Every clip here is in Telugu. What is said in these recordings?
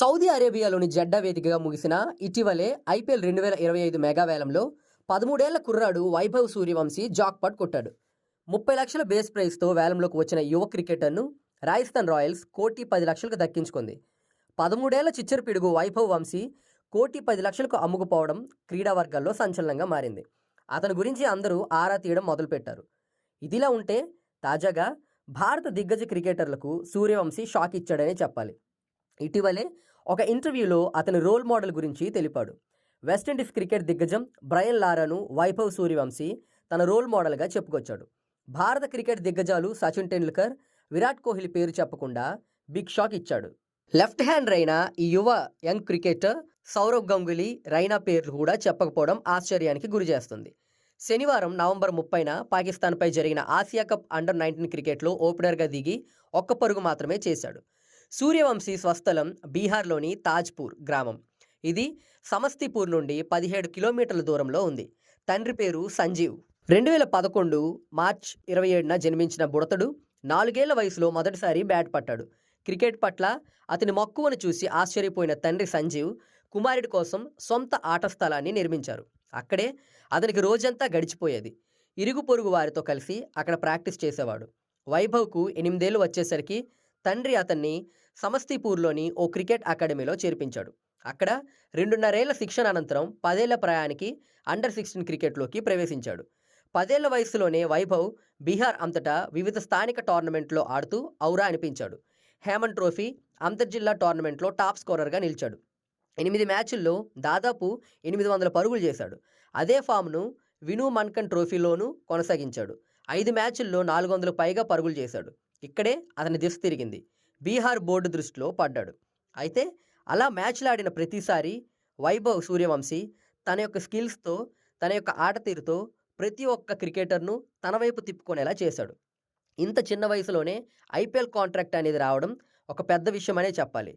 సౌదీ అరేబియాలోని జడ్డా వేదికగా ముగిసిన ఇటీవలే ఐపీఎల్ రెండు వేల ఇరవై ఐదు మెగావేలంలో పదమూడేళ్ళ కుర్రాడు వైభవ్ సూర్యవంశీ జాక్పాట్ కొట్టాడు. ముప్పై లక్షల బేస్ ప్రైస్తో వేలంలోకి వచ్చిన యువ క్రికెటర్ను రాజస్థాన్ రాయల్స్ కోటి పది లక్షలకు దక్కించుకుంది. పదమూడేళ్ళ చిచ్చర పిడుగు వైభవ్ వంశీ కోటి పది లక్షలకు అమ్ముకుపోవడం క్రీడా వర్గాల్లో సంచలనంగా మారింది. అతని గురించి అందరూ ఆరా తీయడం మొదలుపెట్టారు. ఇదిలా ఉంటే తాజాగా భారత దిగ్గజ క్రికెటర్లకు సూర్యవంశీ షాక్ ఇచ్చాడనే చెప్పాలి. ఇటీవలే ఒక ఇంటర్వ్యూలో అతని రోల్ మోడల్ గురించి తెలిపాడు. వెస్టిండీస్ క్రికెట్ దిగ్గజం బ్రయన్ లారాను వైభవ్ సూర్యవంశీ తన రోల్ మోడల్గా చెప్పుకొచ్చాడు. భారత క్రికెట్ దిగ్గజాలు సచిన్ టెండూల్కర్ విరాట్ కోహ్లీ పేరు చెప్పకుండా బిగ్ షాక్ ఇచ్చాడు. లెఫ్ట్ హ్యాండ్ రైనా ఈ యువ యంగ్ క్రికెటర్ సౌరవ్ గంగులీ రైనా పేర్లు కూడా చెప్పకపోవడం ఆశ్చర్యానికి గురిచేస్తుంది శనివారం నవంబర్ ముప్పైన పాకిస్తాన్పై జరిగిన ఆసియా కప్ అండర్ నైన్టీన్ క్రికెట్లో ఓపెనర్గా దిగి ఒక్క పరుగు మాత్రమే చేశాడు. సూర్యవంశీ స్వస్థలం బీహార్లోని తాజ్పూర్ గ్రామం. ఇది సమస్తీపూర్ నుండి పదిహేడు కిలోమీటర్ల దూరంలో ఉంది. తండ్రి పేరు సంజీవ్. రెండు వేల పదకొండు మార్చ్ ఇరవై ఏడున జన్మించిన బుడతడు నాలుగేళ్ళ వయసులో మొదటిసారి బ్యాట్ పట్టాడు. క్రికెట్ పట్ల అతని మక్కువను చూసి ఆశ్చర్యపోయిన తండ్రి సంజీవ్ కుమారుడి కోసం సొంత ఆట స్థలాన్ని నిర్మించారు. అక్కడే అతనికి రోజంతా గడిచిపోయేది. ఇరుగు పొరుగు వారితో కలిసి అక్కడ ప్రాక్టీస్ చేసేవాడు. వైభవ్కు ఎనిమిదేళ్ళు వచ్చేసరికి తండ్రి అతన్ని సమస్తీపూర్లోని ఓ క్రికెట్ అకాడమీలో చేర్పించాడు. అక్కడ రెండున్నరేళ్ళ శిక్షణ అనంతరం పదేళ్ళ ప్రయాణికి అండర్ సిక్స్టీన్ క్రికెట్లోకి ప్రవేశించాడు. పదేళ్ళ వయసులోనే వైభవ్ బీహార్ అంతటా వివిధ స్థానిక టోర్నమెంట్లో ఆడుతూ ఔరా అనిపించాడు. హేమన్ ట్రోఫీ అంతర్జిల్లా టోర్నమెంట్లో టాప్ స్కోరర్గా నిలిచాడు. ఎనిమిది మ్యాచుల్లో దాదాపు ఎనిమిది వందల పరుగులు చేశాడు. అదే ఫామ్ను విను మన్కన్ ట్రోఫీలోనూ కొనసాగించాడు. ఐదు మ్యాచుల్లో నాలుగు వందలు పైగా పరుగులు చేశాడు. ఇక్కడే అతని దిశ తిరిగింది. బీహార్ బోర్డు దృష్టిలో పడ్డాడు. అయితే అలా మ్యాచ్లు ఆడిన ప్రతిసారి వైభవ్ సూర్యవంశీ తన యొక్క స్కిల్స్తో తన యొక్క ఆట తీరుతో ప్రతి ఒక్క క్రికెటర్ను తన వైపు తిప్పుకునేలా చేశాడు. ఇంత చిన్న వయసులోనే ఐపీఎల్ కాంట్రాక్ట్ అనేది రావడం ఒక పెద్ద విషయమనే చెప్పాలి.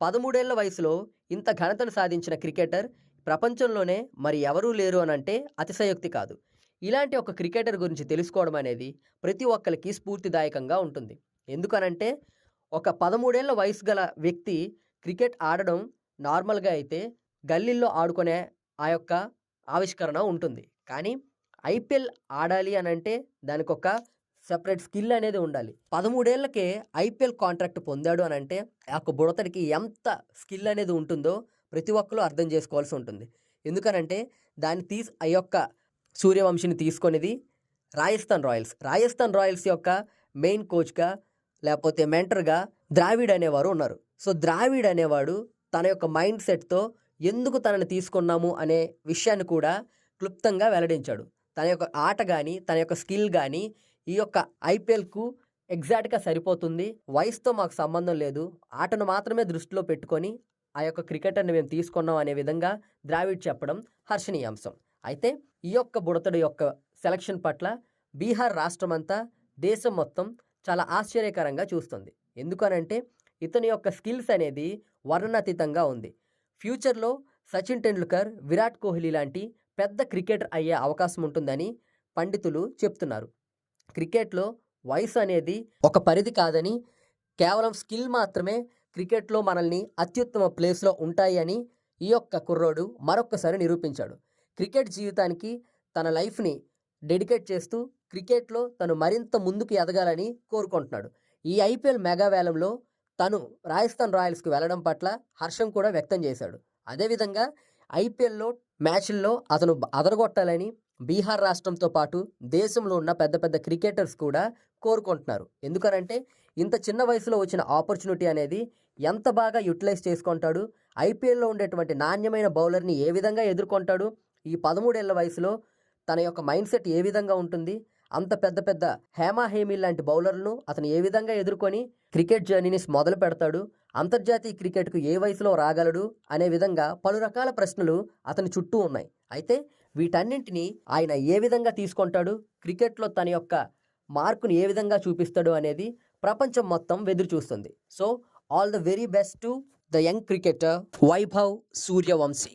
పదమూడేళ్ళ వయసులో ఇంత ఘనతను సాధించిన క్రికెటర్ ప్రపంచంలోనే మరి ఎవరూ లేరు అని అంటే అతిశయోక్తి కాదు. ఇలాంటి ఒక క్రికెటర్ గురించి తెలుసుకోవడం అనేది ప్రతి ఒక్కరికి స్ఫూర్తిదాయకంగా ఉంటుంది. ఎందుకనంటే ఒక పదమూడేళ్ళ వయసు గల వ్యక్తి క్రికెట్ ఆడడం నార్మల్గా అయితే గల్లీల్లో ఆడుకునే ఆ యొక్క ఆవిష్కరణ ఉంటుంది. కానీ ఐపీఎల్ ఆడాలి అని అంటే దానికి ఒక సెపరేట్ స్కిల్ అనేది ఉండాలి. పదమూడేళ్ళకే ఐపీఎల్ కాంట్రాక్ట్ పొందాడు అని అంటే ఆ యొక్క బుడతడికి ఎంత స్కిల్ అనేది ఉంటుందో ప్రతి ఒక్కరు అర్థం చేసుకోవాల్సి ఉంటుంది. ఎందుకనంటే దాన్ని తీసి ఆ యొక్క సూర్యవంశిని తీసుకొనిది రాజస్థాన్ రాయల్స్. రాజస్థాన్ రాయల్స్ యొక్క మెయిన్ కోచ్గా లేకపోతే మెంటర్గా ద్రావిడ్ అనేవారు ఉన్నారు. సో ద్రావిడ్ అనేవాడు తన యొక్క మైండ్ సెట్తో ఎందుకు తనని తీసుకున్నాము అనే విషయాన్ని కూడా క్లుప్తంగా వెల్లడించాడు. తన యొక్క ఆట కానీ తన యొక్క స్కిల్ కానీ ఈ యొక్క ఐపీఎల్కు ఎగ్జాక్ట్గా సరిపోతుంది. వయసుతో మాకు సంబంధం లేదు. ఆటను మాత్రమే దృష్టిలో పెట్టుకొని ఆ యొక్క క్రికెటర్ని మేము తీసుకున్నాం అనే విధంగా ద్రావిడ్ చెప్పడం హర్షణీయాంశం. అయితే ఈ యొక్క బుడతడు యొక్క సెలక్షన్ పట్ల బీహార్ రాష్ట్రం అంతా దేశం మొత్తం చాలా ఆశ్చర్యకరంగా చూస్తుంది. ఎందుకనంటే ఇతని యొక్క స్కిల్స్ అనేది వర్ణనాతీతంగా ఉంది. ఫ్యూచర్లో సచిన్ టెండూల్కర్ విరాట్ కోహ్లీ లాంటి పెద్ద క్రికెటర్ అయ్యే అవకాశం ఉంటుందని పండితులు చెప్తున్నారు. క్రికెట్లో వయసు అనేది ఒక పరిధి కాదని కేవలం స్కిల్ మాత్రమే క్రికెట్లో మనల్ని అత్యుత్తమ ప్లేస్లో ఉంటాయి అని ఈ యొక్క కుర్రోడు మరొక్కసారి నిరూపించాడు. క్రికెట్ జీవితానికి తన లైఫ్ని డెడికేట్ చేస్తూ క్రికెట్లో తను మరింత ముందుకు ఎదగాలని కోరుకుంటున్నాడు. ఈ ఐపీఎల్ మెగావేలంలో తను రాజస్థాన్ రాయల్స్కి వెళ్ళడం పట్ల హర్షం కూడా వ్యక్తం చేశాడు. అదేవిధంగా ఐపీఎల్లో మ్యాచ్ల్లో అతను అదరగొట్టాలని బీహార్ రాష్ట్రంతో పాటు దేశంలో ఉన్న పెద్ద పెద్ద క్రికెటర్స్ కూడా కోరుకుంటున్నారు. ఎందుకనంటే ఇంత చిన్న వయసులో వచ్చిన ఆపర్చునిటీ అనేది ఎంత బాగా యూటిలైజ్ చేసుకుంటాడు ఐపీఎల్లో ఉండేటువంటి నాణ్యమైన బౌలర్ని ఏ విధంగా ఎదుర్కొంటాడు ఈ పదమూడేళ్ళ వయసులో తన యొక్క మైండ్ సెట్ ఏ విధంగా ఉంటుంది అంత పెద్ద పెద్ద హేమా హేమీ లాంటి బౌలర్లను అతను ఏ విధంగా ఎదుర్కొని క్రికెట్ జర్నీని మొదలు పెడతాడు అంతర్జాతీయ క్రికెట్కు ఏ వయసులో రాగలడు అనే విధంగా పలు రకాల ప్రశ్నలు అతని చుట్టూ ఉన్నాయి. అయితే వీటన్నింటినీ ఆయన ఏ విధంగా తీసుకుంటాడు క్రికెట్లో తన యొక్క మార్కును ఏ విధంగా చూపిస్తాడు అనేది ప్రపంచం మొత్తం వెదురు చూస్తుంది. So all the very best to the young cricketer Vaibhav Suryavanshi.